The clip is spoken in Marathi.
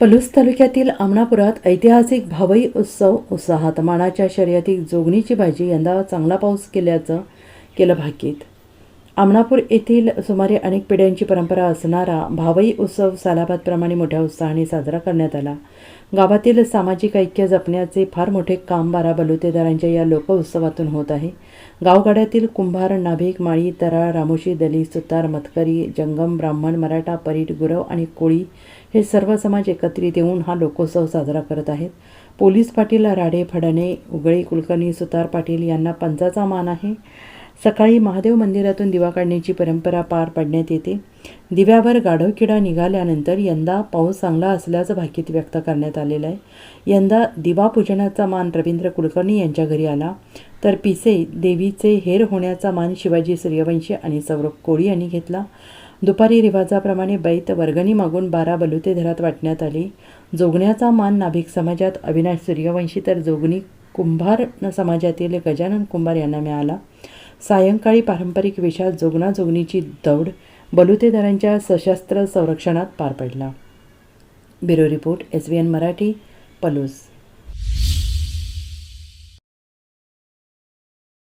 पलूस तालुक्यातील आमणापुरात ऐतिहासिक भावई उत्सव उत्साहात मानाच्या शर्यतीत जोगणीची भाजी यंदा चांगला पाऊस केल्याचं केलं भाकीत. आमणापूर येथील सुमारे अनेक पिढ्यांची परंपरा असणारा भावई उत्सव सालाबादप्रमाणे मोठ्या उत्साहाने साजरा करण्यात आला. गावातील सामाजिक ऐक्य जपण्याचे फार मोठे काम बारा बलुतेदारांच्या या लोकोत्सवातून होत आहे. गावगाड्यातील कुंभार नाभिक माळी तराळ रामोशी दलित सुतार मतकरी जंगम ब्राह्मण मराठा परीट गुरव आणि कोळी हे सर्व समाज एकत्रित येऊन हा लोकोत्सव साजरा करत आहेत. पोलीस पाटील राडे फडाणे उगळी कुलकर्णी सुतार पाटील यांना पंचाचा मान आहे. सकाळी महादेव मंदिरातून दिवा काढण्याची परंपरा पार पाडण्यात येते. दिव्यावर गाढवकिडा निघाल्यानंतर यंदा पाऊस चांगला असल्याचं भाकीत व्यक्त करण्यात आलेलं आहे. यंदा दिवापूजनाचा मान रवींद्र कुलकर्णी यांच्या घरी आला. तर पिसे देवीचे हेर होण्याचा मान शिवाजी सूर्यवंशी आणि सौरभ कोळी यांनी घेतला. दुपारी रिवाजाप्रमाणे बैत वर्गणी मागून बारा बलुते धरात वाटण्यात आली. जोगण्याचा मान नाभिक समाजात अविनाश सूर्यवंशी तर जोगणी कुंभार समाजातील गजानन कुंभार यांना मिळाला. सायंकाळी पारंपरिक वेशात जोगणाजोगणीची दौड बलुतेदारांच्या सशस्त्र संरक्षणात पार पडला. Bureau report S B N Marathi Palus.